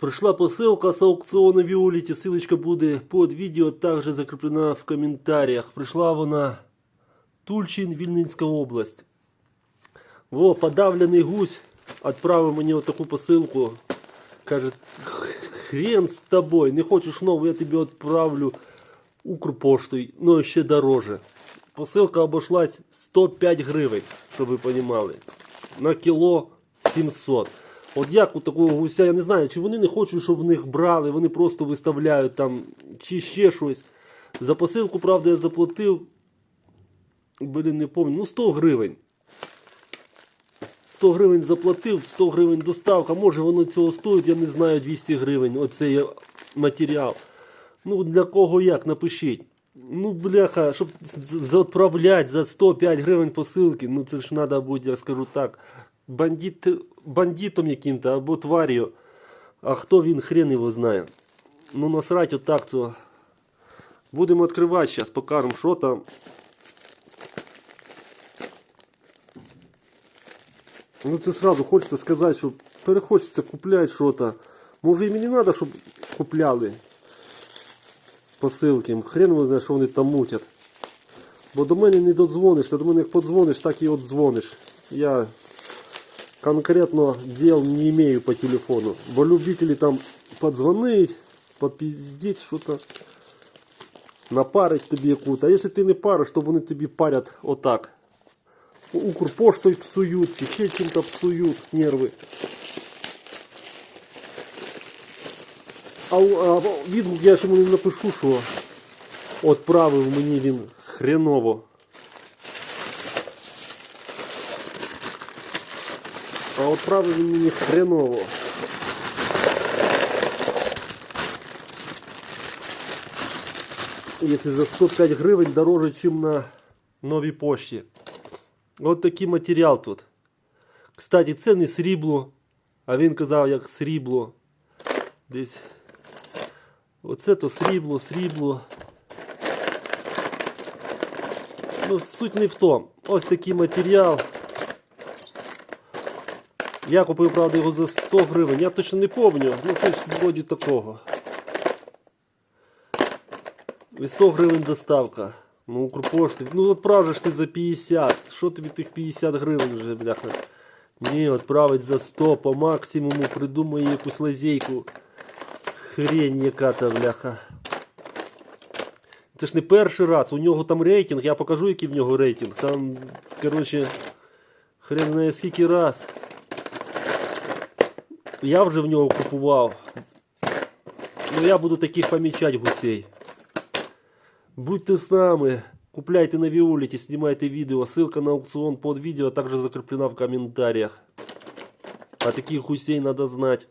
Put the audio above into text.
Пришла посылка с аукциона Виолити. Ссылочка буде под відео, також закреплена в коментарях. Прийшла вона Тульчин, Вільнинська область. Во, подавлений гусь відправив мені отаку посилку. Каже, хрен з тобою, не хочеш нову, я тобі відправлю Укрпоштою, ну ще дороже. Посилка обошлась 105 гривень, щоб ви розуміли. На кіло 700. От як у такого гуся, я не знаю, чи вони не хочуть, щоб в них брали, вони просто виставляють там, чи ще щось. За посилку, правда, я заплатив. Блін, не пам'ятаю, ну 100 гривень. 100 гривень заплатив, 100 гривень доставка. Може воно цього стоїть, я не знаю, 200 гривень. Оцей матеріал. Ну, для кого як, напишіть. Ну, бляха, щоб відправляти за 105 гривень посилки, ну це ж треба бути, я скажу так, бандит, бандитом яким-то або тварью. А хто він, хрен його знає. Ну, насрать отак то. Будемо відкривати зараз, покажемо, що там. Ну це сразу хочеться сказати, що перехочеться купляти щось. Може і мені треба, щоб купляли посилки. Хрен його знає, що вони там мутять. Бо до мене не додзвонишся, до мене як подзвониш, так і от дзвониш. Я конкретно дел не имею по телефону. Бо любителі там подзвонить, попіздіть, що-то напарить тобі яку-то. А якщо ти не париш, то вони тобі парять отак. Укрпоштою псують, чи ще чим-то псують нерви. А, а відгук я ж йому не напишу, що відправив мені він хреново. А відправив він мені хреново. Если за 105 гривень дороже, чем на новій пошті. От такий матеріал тут. Кстати, це не срібло, а він казав, як срібло. Десь. Оце то срібло, срібло. Ну, суть не в тому. Ось такий матеріал. Я купив, правда, його за 100 гривень. Я точно не пам'ятаю, ну щось вроді такого. І 100 гривень доставка. Ну, Укрпошти. Ну відправиш ти за 50. Що тобі тих 50 гривень вже, бляха? Ні, відправить за 100 по максимуму, придумає якусь лазейку. Хрень яка-то, бляха. Це ж не перший раз. У нього там рейтинг, я покажу, який в нього рейтинг. Там, коротше, хрен знає скільки раз. Я вже в нього купував. Ну я буду таких помічати гусей. Будьте с нами, купляйте на Виолите, снимайте видео. Ссылка на аукцион под видео также закреплена в комментариях. А таких гусей надо знать.